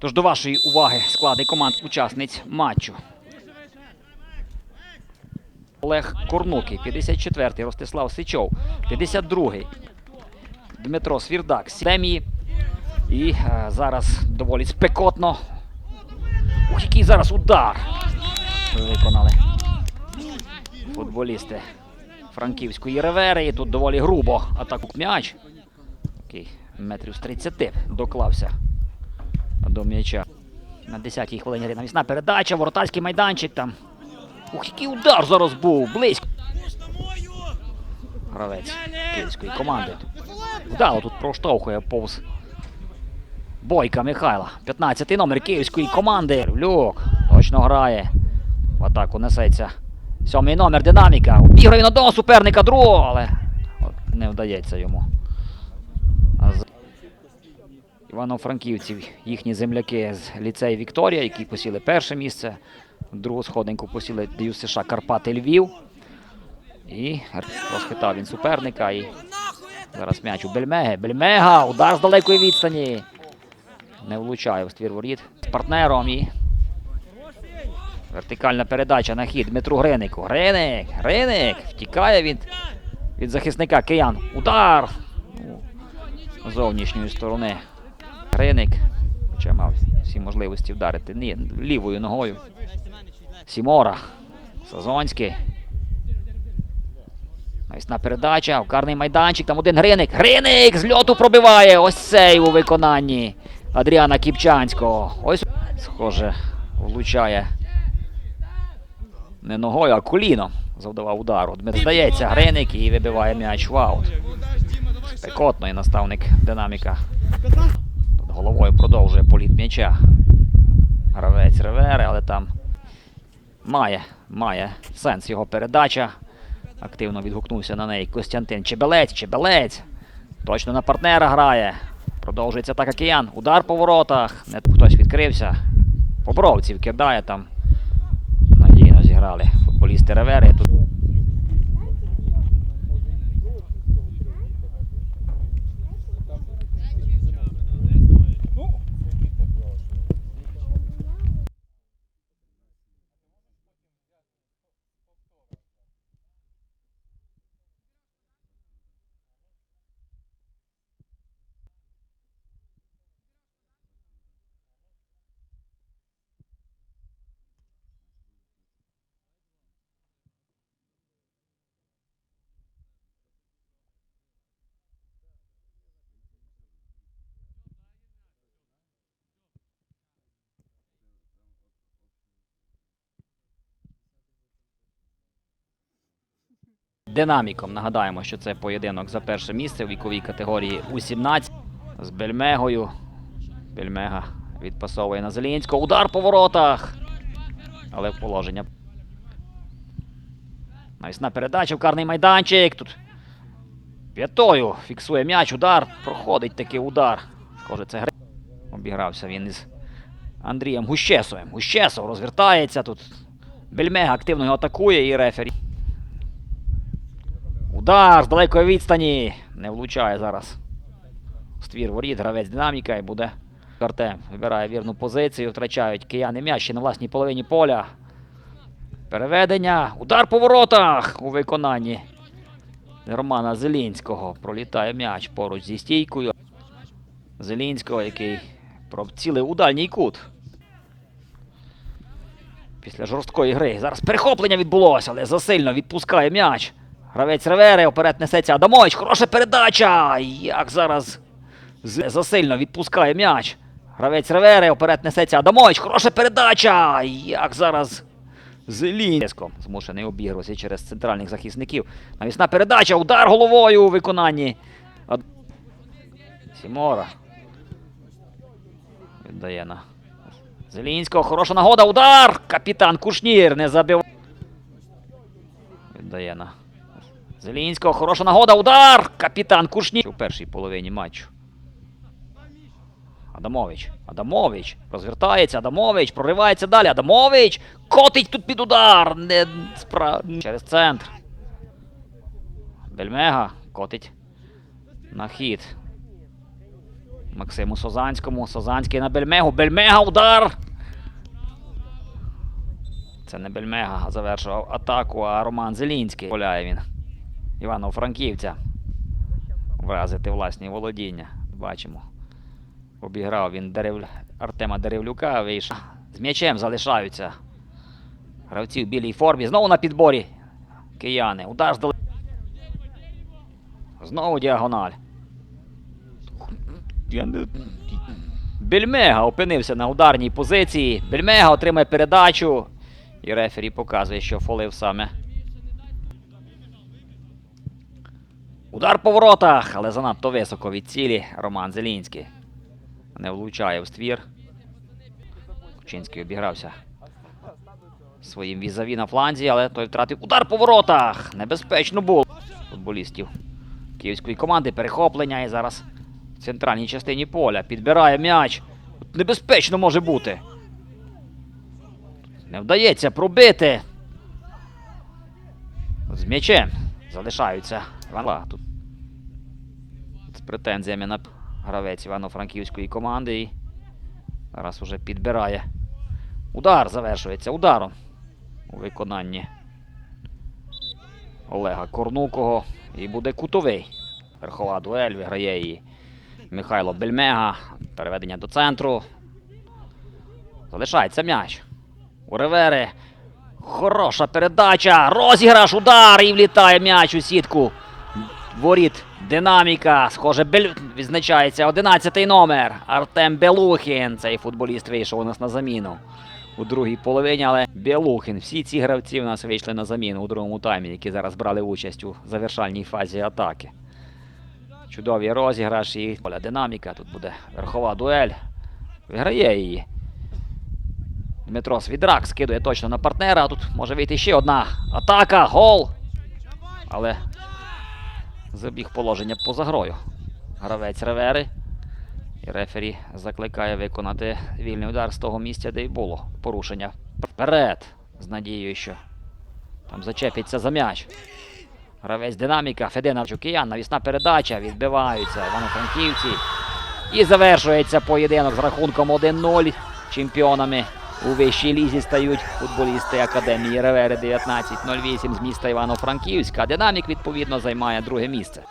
Тож до вашої уваги склади команд учасниць матчу. Олег Корнукий, 54-й, Ростислав Сичов, 52-й, Дмитро Свірдак, Сем'ї. І е, зараз доволі спекотно. Ух, який зараз удар виконали футболісти франківської ревери. І тут доволі грубо атаку м'яч. Такий метрів з 30 доклався до м'яча. На 10-й хвилині гри навісна передача, воротарський майданчик там. Ух, який удар зараз був! Близько. Гравець київської команди. Вдало тут проштовхує повз Бойка Михайла. 15-й номер київської команди. Люк точно грає. В атаку несеться. Сьомий номер динаміка. Обіграє на одного суперника другого, але не вдається йому. Івано-Франківців, їхні земляки з ліцею Вікторія, які посіли перше місце. Другу сходинку посіли Дю США Карпати Львів. І розхитав він суперника. І зараз м'яч у Бельмеги. Бельмега, удар з далекої відстані. Не влучає в ствір воріт з партнером і. Вертикальна передача на хід Дмитру Гринику. Гриник! Гриник! Втікає від, від захисника киян. Удар! Ну, зовнішньої сторони. Гриник. Хоча мав всі можливості вдарити. Ні, лівою ногою. Сімора. Сазонський. Навісна передача, карний майданчик, там один Гриник. Гриник з льоту пробиває. Ось цей у виконанні Адріана Кіпчанського. Ось, схоже, влучає не ногою, а коліном. Завдавав удару. Дмитро здається, Гриник і вибиває м'яч в аут. Спекотно і наставник динаміка. Головою продовжує політ м'яча. Гравець ревери, але там має, має сенс його передача. Активно відгукнувся на неї Костянтин Чебелець. Чебелець. Точно на партнера грає. Продовжується атака киян. Удар по воротах. Не хтось відкрився. Побровців кидає там. Надійно зіграли футболісти Ревери. Тут динаміком. Нагадаємо, що це поєдинок за перше місце у віковій категорії У-17 з Бельмегою. Бельмега відпасовує на Зелінського. Удар по воротах. Але в положення. Навісна передача в карний майданчик. Тут п'ятою фіксує м'яч. Удар. Проходить такий удар. Схоже, це гри. Обігрався він із Андрієм Гущесовим. Гущесов розвертається тут. Бельмега активно його атакує і рефері. Удар з далекої відстані. Не влучає зараз. Ствір воріт, гравець динаміка і буде. Артем вибирає вірну позицію. Втрачають кияни м'яч ще на власній половині поля. Переведення. Удар по воротах у виконанні Романа Зелінського. Пролітає м'яч поруч зі стійкою. Зелінського, який процілив у дальній кут. Після жорсткої гри. Зараз перехоплення відбулося, але засильно відпускає м'яч. Гравець Ревери, вперед несеться Адамович. Хороша передача! Як зараз засильно відпускає м'яч. Гравець Ревери, вперед несеться Адамович. Хороша передача! Як зараз Зелінсько змушений обігруватися через центральних захисників. Навісна передача, удар головою у виконанні. Сімора. Віддає на Зелінського. Хороша нагода. Удар! Капітан Кушнір не забив. Віддає на Зелінського. Хороша нагода. Удар! Капітан Кушнір. У першій половині матчу. Адамович. Адамович. Розвертається. Адамович. Проривається далі. Адамович. Котить тут під удар. Не спра... Через центр. Бельмега. Котить. На хід. Максиму Созанському. Созанський на Бельмегу. Бельмега удар! Це не Бельмега завершував атаку, а Роман Зелінський. Поляє він. Івано-Франківця. Вразити власні володіння. Бачимо. Обіграв він Дерев... Артема Деревлюка, вийшов. З м'ячем залишаються. Гравці в білій формі. Знову на підборі. Кияни. Удар здали. Знову діагональ. Бельмега опинився на ударній позиції. Бельмега отримає передачу. І рефері показує, що фолив саме. Удар по воротах, але занадто високо від цілі. Роман Зелінський. Не влучає в ствір. Кучинський обігрався своїм візаві на фланзі, але той втратив удар по воротах. Небезпечно було. Футболістів київської команди перехоплення і зараз в центральній частині поля підбирає м'яч. Небезпечно може бути. Не вдається пробити. З м'ячем залишаються. Тут з претензіями на гравець Івано-Франківської команди. І зараз уже підбирає. Удар завершується ударом у виконанні Олега Корнукого. І буде кутовий. Верхова дуель виграє її Михайло Бельмега. Переведення до центру. Залишається м'яч. У ревери. Хороша передача. Розіграш, удар і влітає м'яч у сітку. Воріт динаміка. Схоже, Бель... відзначається 11-й номер. Артем Белухін. Цей футболіст вийшов у нас на заміну у другій половині, але Белухін. Всі ці гравці у нас вийшли на заміну у другому таймі, які зараз брали участь у завершальній фазі атаки. Чудовий розіграш і поля динаміка. Тут буде верхова дуель. Виграє її. Дмитро Свідрак скидує точно на партнера. а Тут може вийти ще одна атака. Гол. Але забіг положення поза грою. Гравець ревери. І рефері закликає виконати вільний удар з того місця, де й було порушення. Вперед! З надією, що там зачепиться за м'яч. Гравець динаміка, Федина Чукіян, навісна передача, відбиваються Івано-Франківці. І завершується поєдинок з рахунком 1-0. Чемпіонами у вищій лізі стають футболісти Академії Ревери 1908 з міста Івано-Франківська. Динамік, відповідно, займає друге місце.